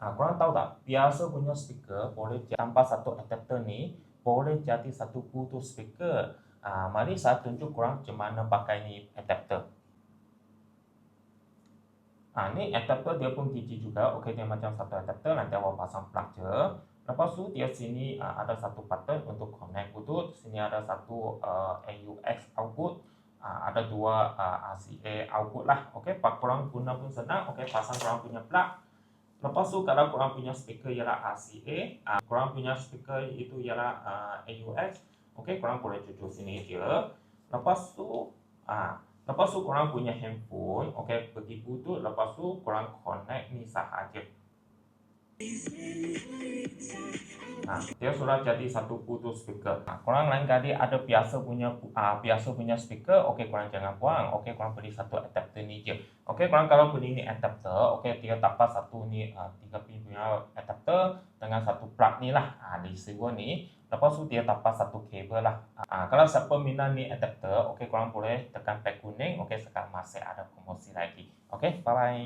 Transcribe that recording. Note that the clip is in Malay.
Ah, korang tahu tak? Biasa punya speaker boleh tanpa satu adapter ni boleh jadi satu putus speaker. Ah, mari saya tunjuk korang macam mana pakai ni adapter. Ah, ni adapter dia pun gigi juga. Okey, dia macam satu adapter. Nanti awak pasang plug je. Lepas tu dia sini ah, ada satu button untuk connect Bluetooth. Sini ada satu uh, AUX output. Ah, ada dua ah, RCA output lah. Okey, korang guna pun senang. Okey, pasang korang punya plug. Lepas tu kalau korang punya speaker ialah RCA, ah, korang punya speaker itu ialah ah, AUX. Okey, korang boleh cucuk sini je. Lepas tu, ah, lepas tu korang punya handphone, okey, pergi Bluetooth. Lepas tu korang connect ni sahaja. Nah, dia sudah jadi satu putus speaker. Nah, korang lain kali ada biasa punya ah, biasa punya speaker, okey korang jangan buang. Okey korang beli satu adapter ni je. Okey korang kalau beli ni adapter, okey dia dapat satu ni ah, tiga pin punya adapter dengan satu plug ni lah. Ah, receiver ni. Lepas tu dia dapat satu kabel lah. Ah, kalau siapa minat ni adapter, okey korang boleh tekan tag kuning. Okey sekarang masih ada promosi lagi. Okey, bye bye.